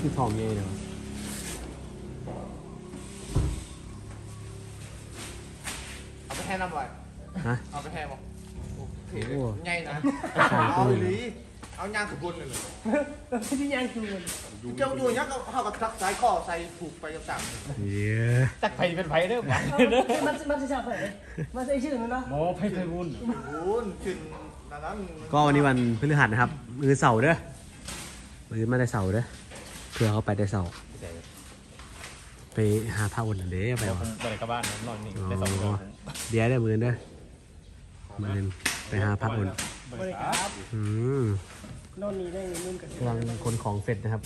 คือทองเย่เลยวะเอาไปแทนน้ำบ่อยฮะเอาไปแทนบ่โอเคโอ้ใหญ่นะใช่เอาอีหลีเอายางขบวนเลยเลยที่ยังคือมันเจ้าดูยักษ์เอากับทักสายข้อใส่ผูกไปกับต่างเย้จักไผเป็นไผเด้อบ่มันมันจะชอบเลยมันจะชื่อมันเนาะหมอไผไผบุญบุญขึ้นนั้นนั้นก็วันนี้วันพฤหัสนะครับมือเสาร์เด้อมือมาได้เสาร์เด้อเพื่อเขาไปได้เสาร์ไปหาพระอุ่นอันเด้ไปเดี๋ยวผวะมไปกลับบ้านนอนนี่ได้สองเดือนเดี๋ยวได้มือเด้อมือไปหาพระอุ่นบริการอืมนอนนี่ได้เงินกันกำลังคนของเสร็จนะครับ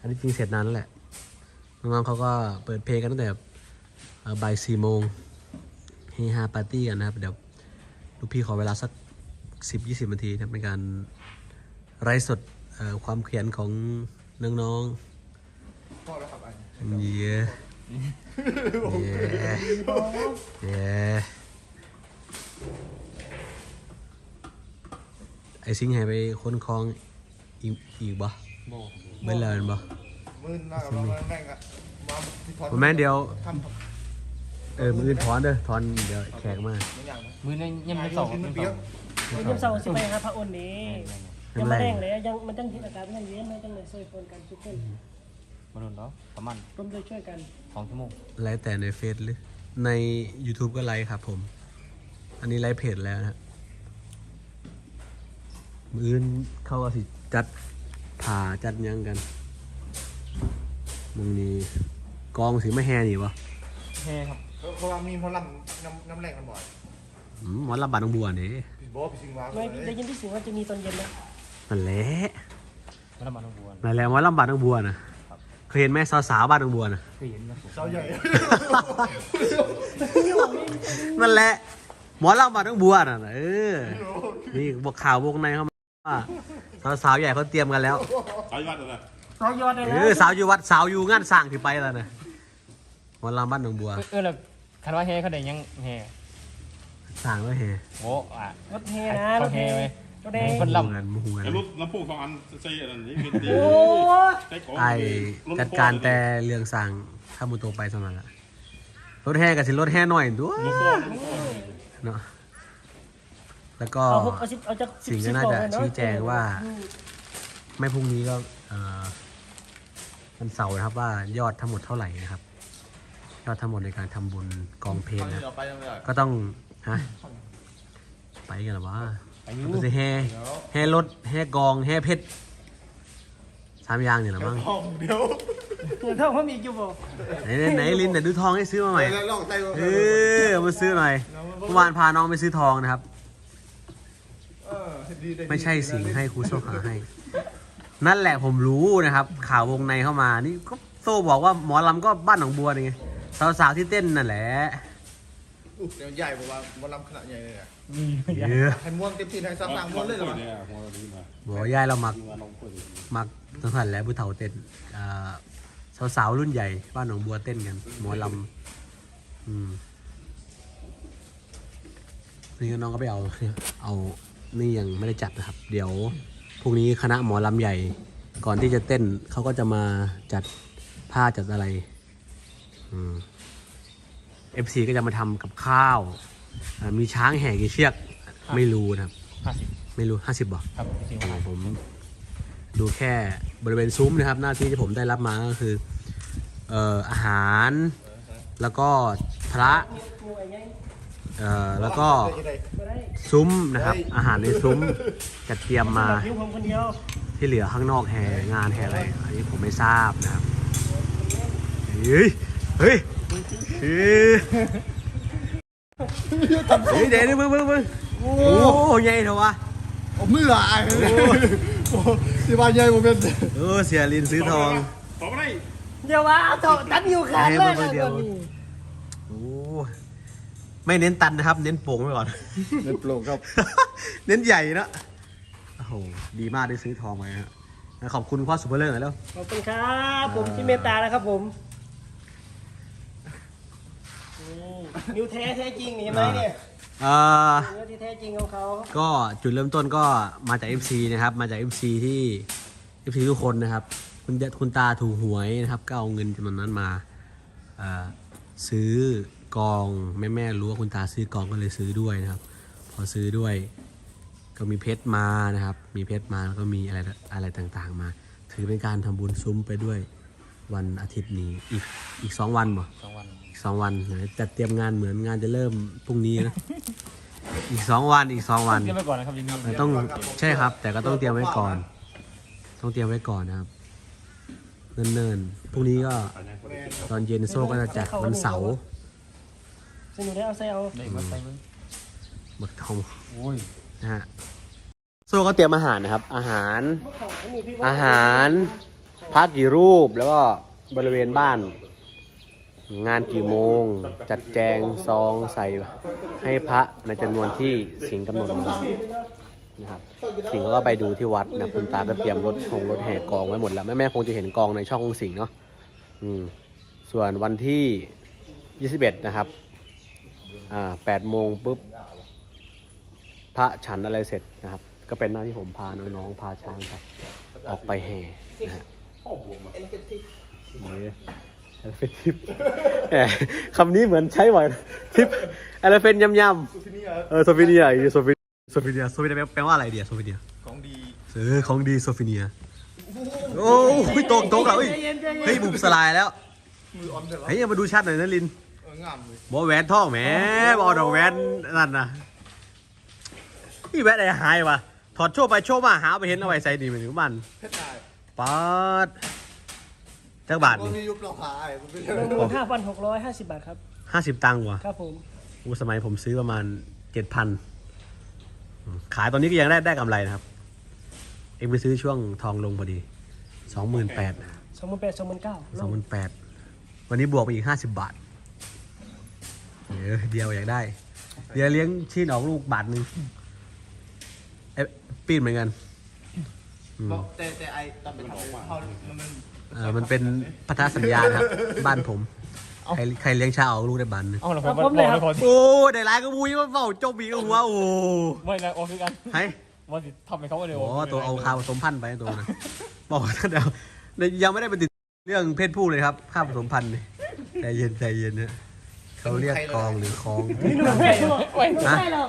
อันนี้จริงเสร็จนานแล้วแหละน้องๆเขาก็เปิดเพลงกันตั้งแต่เอ่อบ่ายสี่โมงเฮฮาปาร์ตี้กันนะครับ เดี๋ยวลูกพี่ขอเวลาสักสิบยี่สิบนาทีนะครับในการไร้สดเอ่อความเขียนของ น้องพ่อแล้วครับอันๆ เย้เย้เย้ไอซิงให้ไปค้นคลองอีกอีกบ่เบิ้ลเลยบ่มือหน้าเราแม่งอะมาที่ทอนผมแม่นเดียว ทำเออมืออื่นถอนเด้อถอนเดี๋ยวแขกมา บางอย่างนะมื้อนี้ยังไม่สองกินยังเปีสยอกงยังเศร้าสิไปหาพระอ่อนนี้ยังน้ำมาแรแรงงเลยยังมันตั้งจิตอากาศมันเย็นไม่ตั้งเลยช่วยคนกันทุกคนบ่โดนดอกประมาณร่วมด้วยช่วยกัน2ชั่วโมงไลฟ์แต่ในเฟซหรือใน YouTube ก็ไลฟ์ครับผม อันนี้ไลฟ์เพจแล้วนะมืออื่นเข้าก็สิจัดผ่าจัดหยังกันมึงนี่กองสีไม่แห่นี่วะแฮ่ครับเพราะว่ามีพลังน้ำน้ำแรงกันบ่อยอืมหมอนลำบากน้องบัวนี่พี่บอกพี่สิงห์ว่าไม่ได้ยินที่เสียงว่าจะมีตอนเย็นนะ นั่นแหละบ่ได้มาน้องบัวนั่นแหละหมอนลำบากน้องบัวนะเคยเห็นไหมสาวๆบ้านน้องบัวนะเคยเห็นนะผมเสาใหญ่นั่นแหละหมอลำบากน้องบัวน่ะเออนี่บวกข่าววงในเข้ามาว่าสาวๆใหญ่เขาเตรียมกันแล้วสายวัดอะไรเรายอดเลยเอนะอสาวอยู่วัดสาวอยู่งานสร้างที่ไปแล้วนะหมอลำบ้านหนองบัวเออเออแล้วคันว่าแฮ่เขาได้ยังแฮ่สร้างแล้วแห่โอ้อะรถแห่นะรถแห่ร ถแห่คนมูลำกันมูกันไอ้รถลำโพงสองอันใส่อันนี้เป็นดีโอ้ใส่ของไอจัดการแต่เรื่องสร้างข้ามุโตไปสมัครอะรถแห่กับสิรถแห่หน่อยตัวลูกโป่งเนาะแล้วก็เอาหกเอาสิบเอาจากสิ่งที่น่าจะชี้แจงว่า ไม่พรุ่งนี้ก็เอ่อวันเสาร์นะครับว่ายอดทั้งหมดเท่าไหร่นะครับ ยอดทั้งหมดในการทำบุญกองเพลงนะเอาไปยังไงก็ต้องฮะไปกันเหรอวะอายุ มันจะแห่แห่รถแห่กองแห่เพชรสามอย่างเนี่ยเหรอมั้งห้องเดียวเดี๋ยวเท่าเขามีอยู่บ่ไหนไหนไหนลินแต่ดูทองให้ซื้อมาใหม่แล้วลองใส่เออเอามาซื้อหน่อยเมื่อวานพาน้องไปซื้อทองนะครับเออดีด้ดีไม่ใช่สิ่งให้ครูโซ่หาให้ นั่นแหละผมรู้นะครับ ข่าววงในเข้ามานี่ก็โซ่บอกว่าหมอลำก็บ้านหนองบัวนี่ไงสาวๆที่เต้นนั่นแหละอุ๊ยเดี๋ยวใหญ่บอกว่าบอลลำขนาดใหญ่เลยอะ เยอะให้ม่วงเต็มที่ให้ซับต่างม่วงเลยเหรอเนี่ยหัวเราดีมาบอกยายเรามักดีมาลองเปิดมักตั้งแต่แล้วผู้เฒ่าเต้นอ่าสาวๆรุ่นใหญ่บ้านหนองบัวเต้นกันหมอลำอืมนี่ก็น้องก็ไปเอาเอานี่ยังไม่ได้จัดนะครับ เดี๋ยวพรุ่งนี้คณะหมอลำใหญ่ ก่อนที่จะเต้นเขาก็จะมาจัดผ้าจัดอะไรอืมเอฟซีก็จะมาทำกับข้าว อ่ามีช้างแห่กี่เชือก ไม่รู้นะครับ ห้าสิบไม่รู้ห้าสิบบอกครับจริงโอ้ว่าโหผม ดูแค่บริเวณซุ้มนะครับ หน้าที่ที่ผมได้รับมาก็คือเอ่ออาหาร แล้วก็พระงูไอ้ยังเอ่อแล้วก็ไม่ได้ซุ้มนะครับ อาหารในซุ้มจัดเตรียมมาผิวผมคนเดียว ที่เหลือข้างนอกแห่งานแห่อะไรอันนี้ผมไม่ทราบนะครับ เฮ้ย เฮ้ยเฮ้ย เฮ้ยเดี๋ยวเดี๋ยวมึงมึงมึงโอ้โหใหญ่เถอะวะผมมืออะที่บ้านใหญ่ผมเป็นเออเสียลินซื้อทองต่อไปเดี๋ยวว่าโตตัดอยู่ขาดเลยให้มาเดีนะยวโอ้ไม่เน้นตันนะครับ เน้นโป่งไว้ก่อนเป็นโปร่งครับ เน้นใหญ่นะโอ้โหดีมากได้ซื้อทองมาฮะขอบคุณพ่อสุภเลิศหน่อยแล้วขอบคุณครับ ผมที่เมตตานะครับผม นี่นิวแท้แท้จริงนี่เห็นไหมเนี่ยเอ่อเนื้อที่แท้จริงของเขาก็จุดเริ่มต้นก็มาจาก MC นะครับ มาจาก MC ที่ฟซีทุกคนนะครับ คุณยะคุณตาถูกหวยนะครับ ก็เอาเงินจำนวนนั้นมาเอ่อซื้อกองแม่แม่ๆรู้ว่าคุณตาซื้อกองก็เลยซื้อด้วยนะครับ พอซื้อด้วย ก็มีเพชรมานะครับ มีเพชรมาแล้วก็มีอะไรอะไรต่างๆมา ถือเป็นการทำบุญซุ้มไปด้วยวันอาทิตย์นี้อีกอีกสองวันบ่ สองวันอีก สองวันนะจัดเตรียมงานเหมือนงานจะเริ่มพรุ่งนี้นะ อีกสองวันอีกสองวัน เตรียมไว้ก่อนนะครับยินดีแต่ต้องใช่ครับ แต่ก็ต้องเตรียมไว้ก่อน ต้องเตรียมไว้ก่อนนะครับเนิ่นๆพรุ่งนี้ก็ตอนเย็นโซ่ก็จะจัดวันเสาร์สนุกได้เอาใส่เอาได้มาใส่มึงบักทองโอ้ยนะฮะโซ่ก็เตรียมอาหารนะครับ อาหาร อาหารพักกี่รูปแล้วก็บริเวณบ้าน งานกี่โมง จัดแจงซองใส่ให้พระในจำนวนที่สิงห์กำหนดมานะครับสิงห์ก็ไปดูที่วัดนะคุณตาก็เตรียมรถคงรถแห่กองไว้หมดแล้วแม่แม่คงจะเห็นกองในช่องของสิงห์เนาะอืมส่วนวันที่ 21 นะครับอ่า8โมงปุ๊บพระฉันอะไรเสร็จนะครับ ก็เป็นหน้าที่ผมพาน้องๆพาช้างครับ ออกไปแห่นะฮะ เนี่ยเอลเฟนทิปแหมคำนี้เหมือนใช้บ่อยนะทิปเอลเฟนยำยำเออโซฟิเนียอีกโซฟิโซฟิเนียโซฟิเนียแปลว่าอะไรเดียโซฟิเนียของดีเออของดีโซฟิเนียโอ้ยตกตกอะเฮ้ยเฮ้ยบุบสลายแล้วมือออนเถอะเฮ้ยมาดูชัดหน่อยนะลินเอองามเลยบอแหวนทองแหมบอดอกแหวนนั่นนะนี่แหวนอะไรหายวะถอดโชว์ไปโชว์มาหาไปเห็นเอาไว้ใส่ดีเหมือนกับมันเพชรได้ป๊าด จักบาทมันนี่มียุบเราขายมันเป็นหนึ่งหมื่นห้าพันหกร้อยห้าสิบบาทครับ ห้าสิบตังค์ว่ะครับผม อูสมัยผมซื้อประมาณเจ็ดพันขายตอนนี้ก็ยังได้ได้กำไรนะครับ เองไปซื้อช่วงทองลงพอดีสองหมื่นแปดสองหมื่นแปดสองหมื่นเก้าสองหมื่นแปดวันนี้บวกไปอีกห้าสิบบาทเออเดียวอยากได้ เดี๋ยวเลี้ยงชีนออกลูกบาทหนึ่งเอ๊ะปีนเหมือนกันอืมแต่แต่ไอ้ตอนเป็นเขามันมัน เออมันเป็นพันธสัญญานะครับ บ้านผมใครใครเลี้ยงชาออกลูกได้บาทหนึงเอาละผมบอกเลยคนโอ้ได้ร้ายก็มุ้ยว่าเฝ้าจมบีก็หัวโอ้ไม่นะโอ้คือกันไห้ว่าสิทำให้เขาเร็วโอ้ตัวเอาข้าวผสมพันธุ์ไปตัวนะบอกท่านเดียวยังไม่ได้ไปติดเรื่องเพศผู้เลยครับข้าวผสมพันธุ์นี่ใจเย็นใจเย็นนะเขาเรียกกองหรือคลองไม่รู้ไม่รู้ไม่ใช่หรอก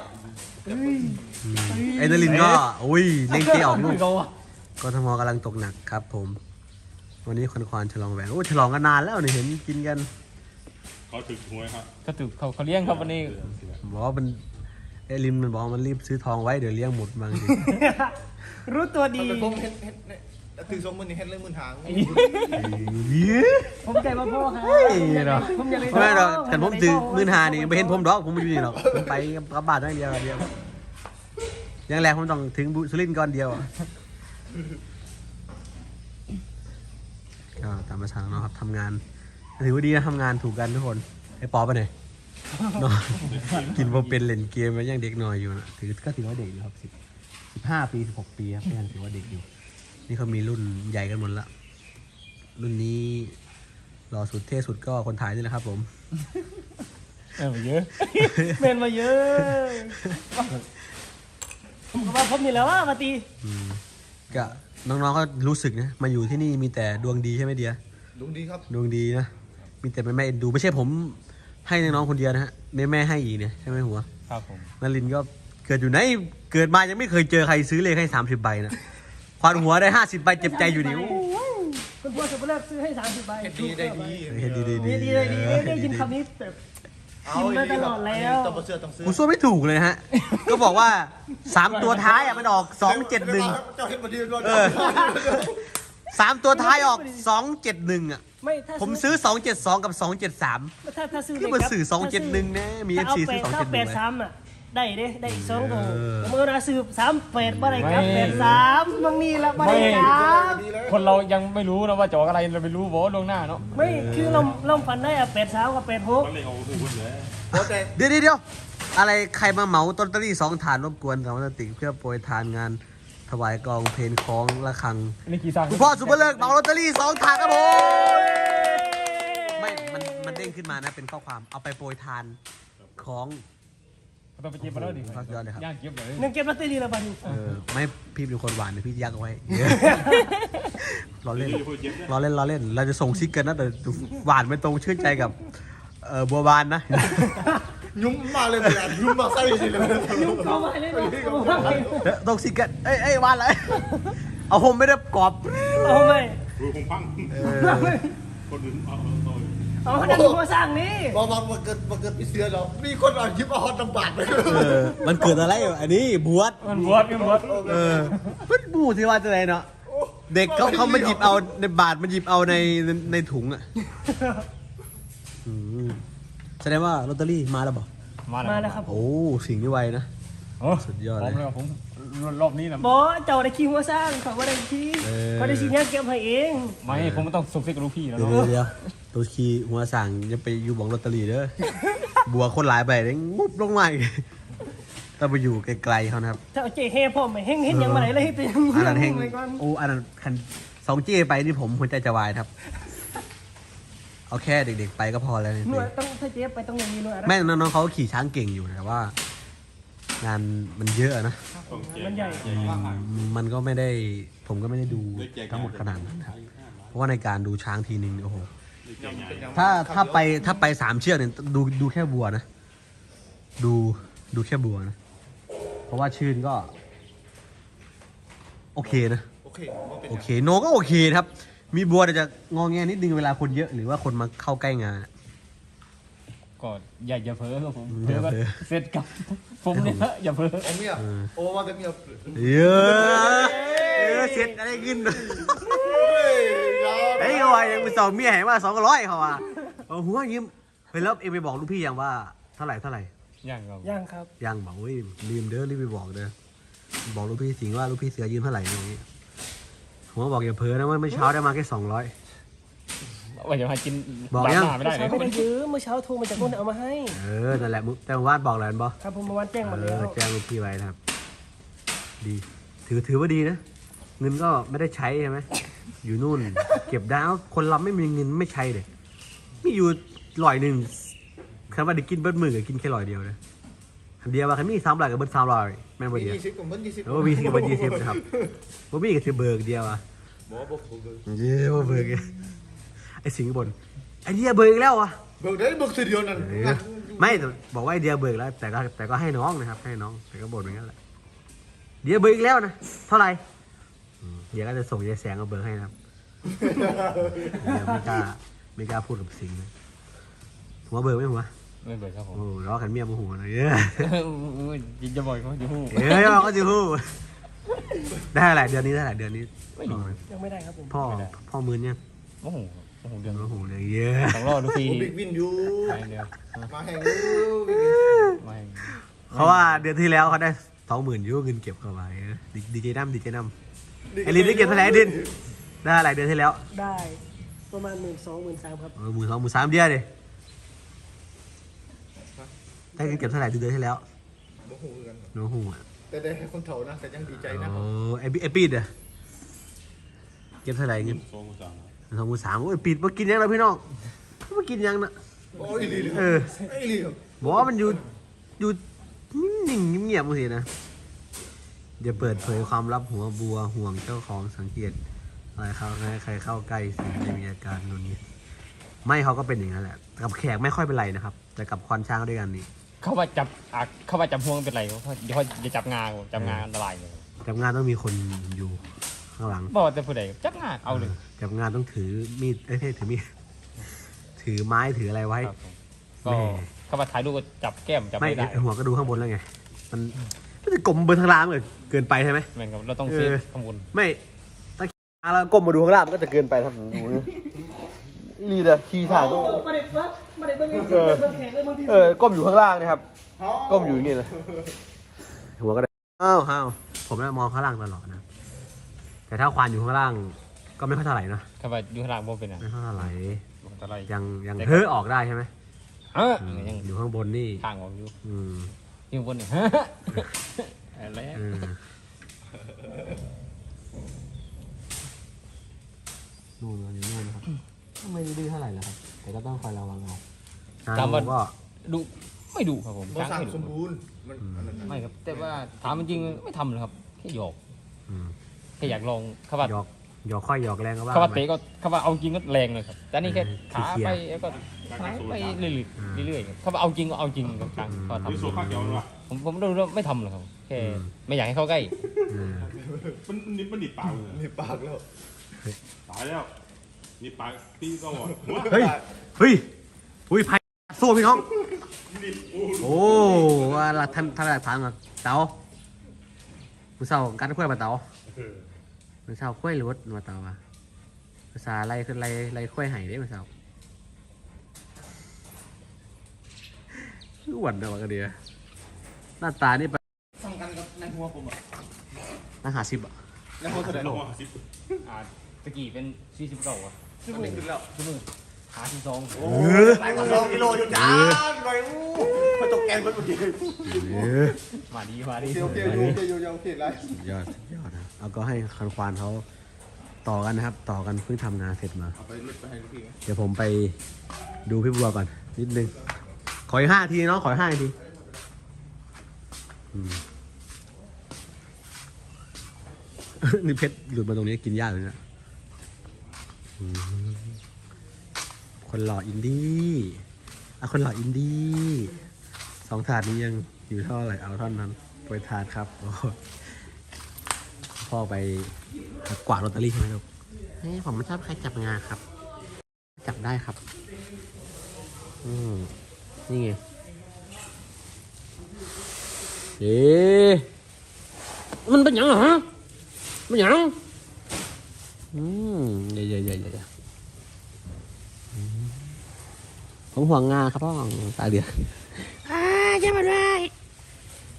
ไอ้นลินก็อุ้ยเล่งเตี้ยออกลูกเขาอะกทมกำลังตกหนักครับผม วันนี้คอนคอนฉลองแหวนโอ้ฉลองกันนานแล้วนี่เห็นกินกันเขาถึกหวยครับก็ตึกเขาเขาเลี้ยงครับวันนี้บอกว่ามันไอ้ลินมันบอกว่ามันรีบซื้อทองไว้เดี๋ยวเลี้ยงหมดบางทีรู้ตัวดีเป็นพวกเฮ็ดเฮ็ดเนี่ยถือสองมือนี่เฮ็ดเรื่องมือหางผมใจมาพ่อครับนี่เนาะผมอยากไม่หรอกแต่ผมถือมื่นหานี่ไม่เห็นผมดอกผมไม่อยู่นี่หรอกผมไปกับบาทนั่งเดียวเดียวยังแรงผมต้องถึงบุสุรินทร์ก่อนเดียวอะ ก็ตามภาษาเนาะครับทำงานถือว่าดีนะทำงานถูกกันทุกคนไอ้ปอไปไหนอยเนาะกินพอเป็นเล่นเกมมันยังเด็กหน่อยอยู่นะถือก็ถือว่าเด็กอยู่ครับสิบสิบห้าปีสิบหกปีครับยังถือว่าเด็กอยู่ นี่เขามีรุ่นใหญ่กันหมดละ รุ่นนี้รอสุดเท่สุดก็คนถ่ายนี่แหละครับ ผมเออเยอะเมนมาเยอะผมก็ว่าผมนี่แหล้วว่ามาตี อืมก็ น้องๆก็รู้สึกนะมาอยู่ที่นี่มีแต่ดวงดีใช่ไหมเดียลุงดีครับ ดวงดีนะมีแต่แม่แม่ๆเอ็นดูไม่ใช่ผม ให้น้องๆคนเดียวนะฮะแม่แม่ๆให้อีกเนี่ยใช่ไหมหัวครับผมนารินก็เกิดอยู่ไหนเกิดมายังไม่เคยเจอใครซื้อเลขให้สามสิบใบนะควานหัวได้ห้าสิบใบเจ็บใจอยู่ดิโอ้คุณพ่อสุภเลิกซื้อให้สามสิบใบเฮ็ดดีได้ดีเห็นดีดีดีดีเลยดีได้ได้ยินคำนี้แบบ กินมาตลอดแล้ว ต้องเสื้อต้องซื้อกูสู้ไม่ถูกเลยฮะ ก็บอกว่าสามตัวท้ายอะมันออกสองเจ็ดหนึ่งเจ้าเฮ็ดมาดีด้วยเออสามตัวท้ายออกสองเจ็ดหนึ่งอะไม่ถ้าผมซื้อสองเจ็ดสองกับสองเจ็ดสามถ้าถ้าซื้อที่มันสื่อสองเจ็ดหนึ่งนะมีเอถ้าฟเอาซีแปซื้อดสองถ้าเจ็ดหแปนึ่งดไว้สามอะ ได้เด้ได้อีกสองตัวเออเมื่อเราซื้อสามแปดบ่ได้ครับแปดสามบางนี่ละบ่ได้ครับคนเรายังไม่รู้นะว่าจอกอะไรเราไม่รู้บอกว่าล่วงหน้าเนาะไม่คือเราเราฝันได้อะแปดสามกับแปดหกมันเลยเอาถูกคนเลยโอ้แต่เดี๋ยวเดี๋ยวเดี๋ยวอะไรใครมาเหมาต้นตอรี่สองฐานรบกวนสองติกเพื่อโปรยทานงานถวายกองเพลงคล้องระฆังอันนี้กี่ซังคุณพ่อสุภเลิกเหมาลอตเตอรี่สองถาดครับผมไม่ มัน มันเด้งขึ้นมานะ เป็นข้อความ เอาไปโปรยทานของ ต้องไปเก็บมาแล้วดิสุดยอดเลยครับ ย่างเก็บเลยหนึ่งเก็บลอตเตอรี่ละบัดนี้เออไม่พี่เป็นคนหวานนะพี่ยักเอาไว้เราเล่นพูดเย็บนะเราเล่นเราเล่น เราจะส่งซิกเกิลนะแต่หวานไม่ตรงชื่นใจกับเอ่อบัวบานนะ ยุ่มมาเลยเนี่ยยุ่มมาใส่สิเลยยุ่งเข้ามาเลยเนาะเอาไปเอ้ยตรงซิกเกิลเอ้ยเอ้ยวานอะไรเอาผมไม่ได้กรอบเอาไปรูคงพัง คนอื่นเอาเอาเอาเอาดันหัวสร้างนี่บอกบอกมาเกิดมาเกิดปีเสือเรามีคนเอายิบเอาฮอตน้ำบาดไปเออมันเกิดอะไรอยู่อันนี้บวชมันบวชมันบวชเออมันบูที่ว่าจะไรเนาะเด็กเขาเขามาหยิบเอาในบาทมาหยิบเอาในในในถุงอะอืมแสดงว่าลอตเตอรี่มาแล้วบอกมามาแล้วครับผมโอ้สิ่งนี้ไวนะ โอ้สุดยอดเลยผมผม รอบนี้นะบอสเจ้าได้ขี้หัวสร้างเขาว่าได้ขี้เออเขาได้ชี้แยกเก็บให้เองไม่ผมต้องส่งซิกกับลูกพี่แล้วเดี๋ยวเนาะเดี๋ยวตัวคีหัวสั่งจะไปอยู่บองลอตเตอรี่เด้อบัวคนหลายไปเด้งงุบลงมาอีกต้องไปอยู่ไกลๆเขานะครับถ้าเอาเจ๊เฮ่พ่อไม่เฮงเห็นยังมาไหนเลยให้เป็นอันนั้นแห้งไปก่อนโอ้อันนั้นคันสองเจ้ไปนี่ผมหัวใจจะวายครับเอาแค่เด็กๆไปก็พอแล้วจริงหน่วยต้องถ้าเจ๊ไปต้องอย่างนี้หน่วยนะๆแม่น้องๆเขาก็ขี่ช้างเก่งอยู่แต่ว่า งานมันเยอะนะต้องแจกมันใหญ่แจกมากมันก็ไม่ได้ ผมก็ไม่ได้ดูทั้งหมดขนาดนั้นครับเพราะว่าในการดูช้างทีนึงโอ้โหแจกใหญ่ถ้าถ้าไปถ้าไปสามเชือกเนี่ยดูดูแค่บัวนะ ดูดูแค่บัวนะ เพราะว่าชื่นก็ โอเคนะ โอเคมาเป็นโอเคโนก็โอเคนะครับ มีบัวแต่จะงอแงนิดนึงเวลาคนเยอะหรือว่าคนมาเข้าใกล้งาน ก็อย่าอย่าเพ้อครับผมอย่าเพ้อเพ้อก็เสร็จกับผมเนี่ยอย่าเพ้อเอาเมียโอ้มาแต่เมียเยอะเยอะเสร็จอะไรขึ้น เฮ้ยเฮ้ยเขาว่ายังไปสองเมียเห็นว่าสองร้อยเขาว่าเอาหัวยิ้มเฮ้ยแล้วเอ็มไปบอกลูกพี่ยังว่าเท่าไหร่เท่าไหร่อย่างครับย่างครับ ยังบอกเว้ยลืมเด้อรีบไปบอกเด้อบอกลูกพี่สิงห์ว่าลูกพี่เสือยืมเท่าไหร่อย่างนี้ผมก็บอกอย่าเพ้อนะว่าเมื่อเช้าได้มาแค่สองร้อย ว่าจะมากินบอกหลัยัง หน้าไม่ได้เลเช้ายไม่ได้ยืมเมื่อเช้าโทรมาจากนู่นเอามาให้ เออนั่นแหละมึงแต่ว่าบอกแล้วบอครับผมเมื่อวานแจ้งหมดเอแล้อวแจ้งลูกพี่ไว้นะครับ ดี ถือถือว่าดีนะ เงินก็ไม่ได้ใช้ใช่ไหมอยู่นู่น เก็บได้เอ้าคนเราไม่มีเงินไม่ใช้เลยมีอยู่ลอยหนึ่งคำว่าได้กินเบิดมือกับกินแค่ลอยเดียวนะอันเดียวว่าคันมีสามลอยกับเบิดสามลอยแม่นบ่เดียวยี่สิบกับเบิ้ลยี่สิบโอ้มีสิกับเบิดยี่สิบนะครับบ่มีก็ถือเบิกเดียวอะบอกบอกเบิกเย้ว่าเบิกไง ไอ้สิงห์บนไอ้เดียเบิกอีกแล้วอะเบิกได้เบิกทีเดียวนั่นเออไม่แต่บอกว่าไอ้เดียเบิกแล้ว แต่ก็แต่ก็ให้น้องนะครับ ให้น้องแต่ก็บ่นเหมือนกันแหละเดียเบิกอีกแล้วนะเท่าไหร่อืมเดี๋ยวก็จะส่งยายแสงเอาเบิกให้นะครับเดี๋ยวไม่กล้าไม่กล้าพูดกับสิงห์นะหัวเบิกไหมหัวไม่เบิดครับผมโอ้ร้อกันเมียโมโหนะเยอะจะบ่อยเขาจะหู้เอ้ยเราก็จะพูดได้เท่าไหร่เดือนนี้ได้เท่าไหร่เดือนนี้ไม่รู้ยังไม่ได้ครับผมพ่อพ่อมือเนี่ยโอ้โห โอ้โหเดือนโมโหเลยเยอะต้องรอลูกพี่โอ้บิ๊กวินอยู่ไปเดียวมาแห่งอยู่บิ๊กวินไม่เพราะว่าเดือนที่แล้วเขาได้สองหมื่นยูเงินเก็บเข้าไปดีดีเจน้ำดีเจน้ำไอลินได้เก็บเท่าไหร่ดินได้อะไรเดือนที่แล้ว ได้ประมาณหมื่นสองหมื่นสามครับเออหมื่นสองหมื่นสามเดียวดิได้เงินเก็บเท่าไหร่เดือนที่แล้วโมโหกันโน้หูอะแต่ได้ให้คนเฒ่านะแต่ยังดีใจนะโอ้ไอปีไอปีดอะเก็บเท่าไหร่เงินโซ่สาม สองหมื่นสามโอ้ยปีดมากินยังแล้วพี่น้องมากินยังนะโอ้ยลีเออไอ้ลีบอกว่ามันอยู่อยู่นิ่งๆเงียบๆมึงสินะอย่าเปิดเผยความลับหัวบัวห่วงเจ้าของสังเกตอะไรเข้าใกล้ใครเข้าใกล้สิ่งจะมีอาการนู่นนี่ไม่เขาก็เป็นอย่างนั้นแหละกับแขกไม่ค่อยเป็นไรนะครับ แต่กับควานช้างด้วยกันนี่เขาว่าจับอะเขาว่าจับพวงเป็นไรเขาเดี๋ยวเขาจะจับงาผมจับงาอันตรายเลยจับงานต้องมีคนอยู่ ข้างหลังบอกว่าจะผู้ใดจับงาเอาเลยจับงานต้องถือมีดเอ้ยไม่ใช่ถือมีดถือไม้ถืออะไรไว้ ครับผมก็เขาว่าถ่ายรูปก็จับแก้มจับไม่ไม่ได้ไอ้หัวก็ดูข้างบนแล้วไง มันมันจะกลมบนทางล่างเลยเกินไปใช่ไหม เหมือนกับเราต้องเซฟเออ ข้างบนไม่ถ้าขี่แล้วก้มมาดูข้างล่างมันก็จะเกินไปครับนี่เลยขี่ถ่ายต้องมาเด็ดวะมาเด็ดเบิ้งเงินเบิ้งแขกเลยบางทีเออก้มอยู่ข้างล่างนะครับก้มอยู่อย่างนี้เลยหัวก็ได้อ้าวอ้าวผมน่ะมองข้างล่างตลอดนะ แต่ถ้าควานอยู่ข้างล่างก็ไม่ค่อยเท่าไหร่นะเขาว่าอยู่ข้างล่างบ่เป็นอะไม่ค่อยเท่าไหร่อันตรายยังยังแต่เฮ้อออกได้ใช่ไหมเอออืมยังอยู่ข้างบนนี่ทางออกอยู่อืมอยู่ข้างบนนี่ อะไรเออนู่นเราอยู่นู่นนะครับไม่ได้ดื้อเท่าไหร่นะครับ แต่ก็ต้องคอยระวังเอาช้างก็ดูไม่ดูครับผมบ่ช้างสร้างไม่สดูมบูรณ์มันอันนั้นไม่ครับ แต่ว่าถามจริงๆไม่ทำเลยครับแค่หยอกอืม แค่อยากลองเขาว่าหยอกหยอกค่อยหยอกแรงก็ว่าเขาว่าไปเตะก็เขาว่าเอาจริงก็แรงเลยครับแต่นี่แค่อืมขาขี้เกียจไปแล้วก็หายไปเรื่อยๆเรื่อยๆครับเขาว่าเอาจริงก็เอาจริงครับกลางเขานี่ทำโซ่ข้างเดียววะผมผมดูแล้วไม่ทำหรอกครับแค่ไม่อยากให้เขาใกล้อืมมันนิบมันหนีบปากเลยนี่ปากแล้วตายแล้วหนีบปากตีก็หมดเฮ้ยเฮ้ยอุ้ยไพ่โซ่พี่น้องหนีบโอ้โอ้ว่าละท่านท่านหลักฐานมาเต๋ามือเศร้าการคุยมาเต๋า มือเศร้าคุยรถมาเต๋าอะภาษาอะไรคืออะไรอะไรคุยไห้ได้มือเศร้าอ้วนเด้อวะกันเดียหน้าตานี่ไปสำคัญกับในหัวผมอะน่าหาสิบอะในหัวแสดงเราสิบอ่าตะกี้เป็นสี่สิบเก้าอะซึ่งมันขึ้นแล้วชั่วโมงหาที่สองโอ้หลายกว่าสองกิโลอยู่จ้าหน่อยอู้มาตกแกงคนเมื่อกี้เออมาดีมาดีโอเคโอเคโอเคโอเคโอเคไรยอดยอด นะเอาก็ให้คันควานเขาต่อกันนะครับ ต่อกันเพิ่งทำงานเสร็จมา เอาไปลึกไปให้ลูกพี่ไงเดี๋ยวผมไปดูพี่บัวก่อน นิดนึง ขออีกห้าทีเนาะขออีกห้าทีอืม นี่เพชรหลุดมาตรงนี้กินยากเลยนะอืมคนหล่ออินดี้อะคนหล่ออินดี้สองถาดนี้ยังอยู่เท่าไหร่เอาเท่านั้น ไปถาดครับโอ้โห พ่อไปกวาดลอตเตอรี่ใช่ไหมลูกเฮ้ยผมไม่ชอบใครจับงาครับ จับได้ครับ อืมนี่ไงเอ๊ะมันเป็นหยังเหรอฮะมันหยังอืมเดี๋ยวเดี๋ยวเดี๋ยวเดี๋ยวอืมผมห่วงงาครับพ่อตาเดียวอ่าจะมาด้วย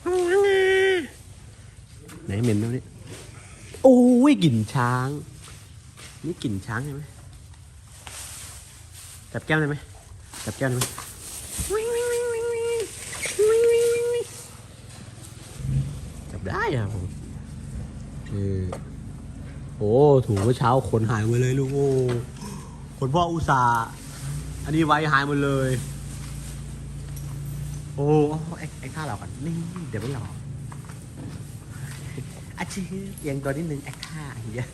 ผมห่วงงาไหนเหม็นแล้วนี่โอ้ยกลิ่นช้าง นี่กลิ่นช้างใช่ไหมจับแก้มได้ไหมจับแก้มได้ไหมจับได้อะผมเออโอ้ถูเมื่อเช้าขนหายหมดเลยลูกโอ้ขนพ่ออุตส่าห์อันนี้ไว้หายหมดเลย โอ้ไอ้ไอ้ท่าเราก่อนนี่เดี๋ยวไม่หลอก อาชีพเอียงตัวนิดนึงแอคท่าเดี๋ย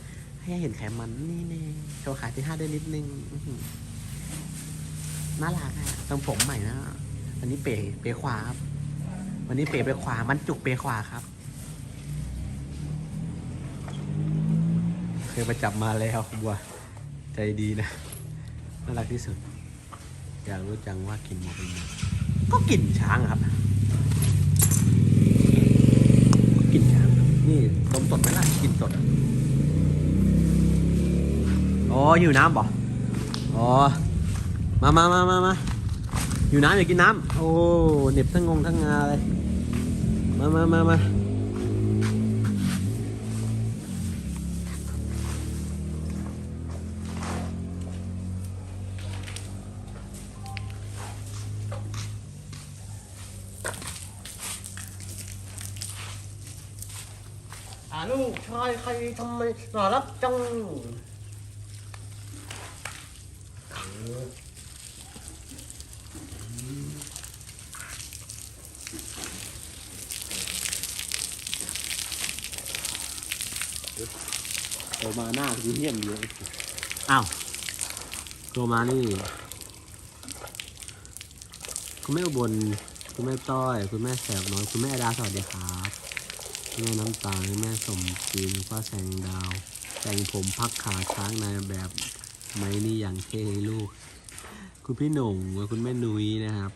ให้เห็นไขนมันนี่เน่โชว์ขาที่ห้าด้วยนิดนึงน่ารักอะทรงผมใหม่นะวันนี้เป๋เป๋ขวาครับ วันนี้เป๋ไปขวา มันจุกเป๋ขวาครับ เคยไปจับมาแล้วบัว ใจดีนะ น่ารักที่สุด อยากรู้จังว่ากินหมูเป็นยังไงก็กลิ่นช้างครับ นี่นมสดไหมล่ะกินสดอะอ๋อหิวน้ำบ่อ๋อ มามามามามาอยู่น้ำอยากกินน้ำโอ้เหน็บทั้งงงทั้งงาเลย มามามามา ครทำไมน่ารักจังโตมาหน้าคือเหี้ยมเยอะอ้าวโตมานี่ คุณแม่อุบลคุณแม่ต้อย คุณแม่แสบน้อย คุณแม่ดาสวัสดีครับคุณ แม่น้ำตาลแม่สมจีนพ่อแสงดาว แต่งผมพักขาช้างในแบบไหมนี่อย่างเท่ลยลูก คุณพี่หนุ่มคุณแม่นุ้ยนะครับ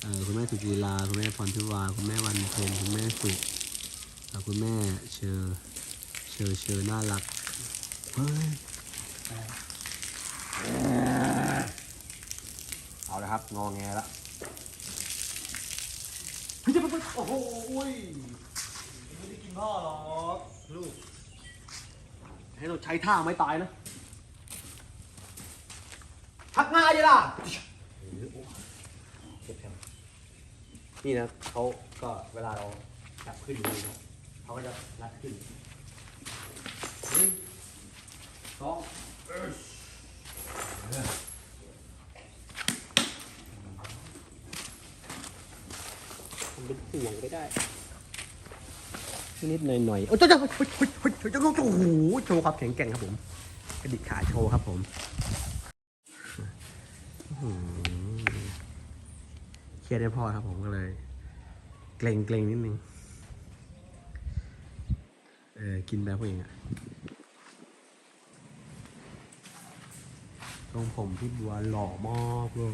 เออคุณแม่สุจีลาคุณแม่พรทิวา คุณแม่วันเพ็ญคุณแม่สุคุณแม่เชอเชอเชอน่ารักเฮ้ยเอาละครับงอแงล้วเฮ้ยโอ้โหินพ่อหรอกลูก ให้เราใช้ท่าไม่ตายนะทักง่ายดิล่ะ นี่นะเขาก็เวลาเราจับขึ้นอยู่นี้นะเขาก็จะรัดขึ้นหนึ่งสองมันเป็นห่วงไปได้ นิดๆหน่อยๆโอ้ยเจ้าเจ้าเฮ้ยเจ้าโอ้โหโชว์ครับแข็งแกร่งครับผมกระดิกขาโชว์ครับผมเครียดให้พอครับผมก็เลย เกรงเกรงนิดนึงเออกินแบบพวกเองอะทรงผมพี่บัวหล่อมากเลย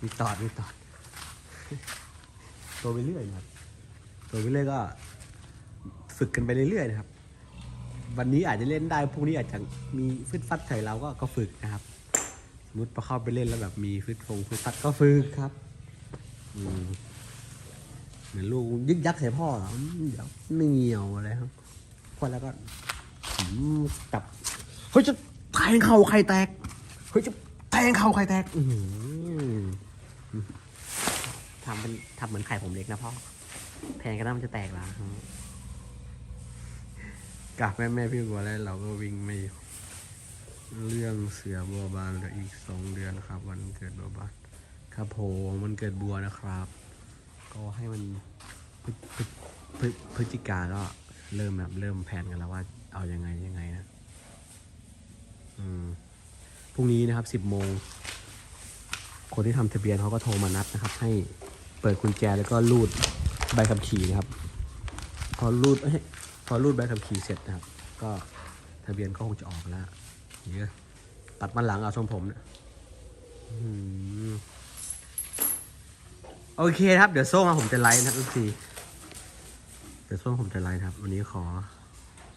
มีตอดมีตอด โตไปเรื่อยนะครับโตไปเรื่อยก็ฝึกกันไปเรื่อยๆนะครับ วันนี้อาจจะเล่นได้พรุ่งนี้อาจจะมีฟึดฟัดใส่เราก็ก็ฝึกนะครับ สมมติพอเข้าไปเล่นแล้วแบบมีฟึดฟงฟึดฟัดก็ฝึกครับเหมือนลูกยึกยักใส่พ่อเหรอเดี๋ยวไม่เหนียวอะไรครับพอแล้วก็อืมจับเฮ้ยจะแทงเข่าใครแตกเฮ้ยจะแทงเข่าใครแตก อื ทำเป็นทำเหมือนไข่ผมเล็กนะพ่อแทงกันแล้วมันจะแตกละกับแม่แม่พี่บัวแล้วเราก็วิ่งไม่เรื่องเสือบัวบานเหลืออีกสองเดือนครับ วันเกิดบัวบานครับผมมันเกิดบัวนะครับ ก็ให้มันพฤพฤพฤพฤศจิกาก็เริ่มแบบเริ่มแผนกันแล้วว่าเอายังไงยังไงนะ อืมพรุ่งนี้นะครับสิบโมงคนที่ทำทะเบียนเขาก็โทรมานัดนะครับ ให้ เปิดกุญแจแล้วก็รูดใบขับขี่นะครับ พอรูดพอรูดใบขับขี่เสร็จนะครับ ก็ทะเบียนก็คงจะออกแล้วเยอะตัดมาหลังเอาทรงผมเนี่ยโอเคครับ เดี๋ยวโซ่มาผมจะไลฟ์นะเอฟซีเดี๋ยวโซ่ผมจะไลฟ์ครับ วันนี้ขอ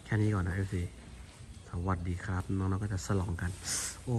แค่นี้ก่อนนะเอฟซีสวัสดีครับ น้องๆก็จะสลองกัน โอ้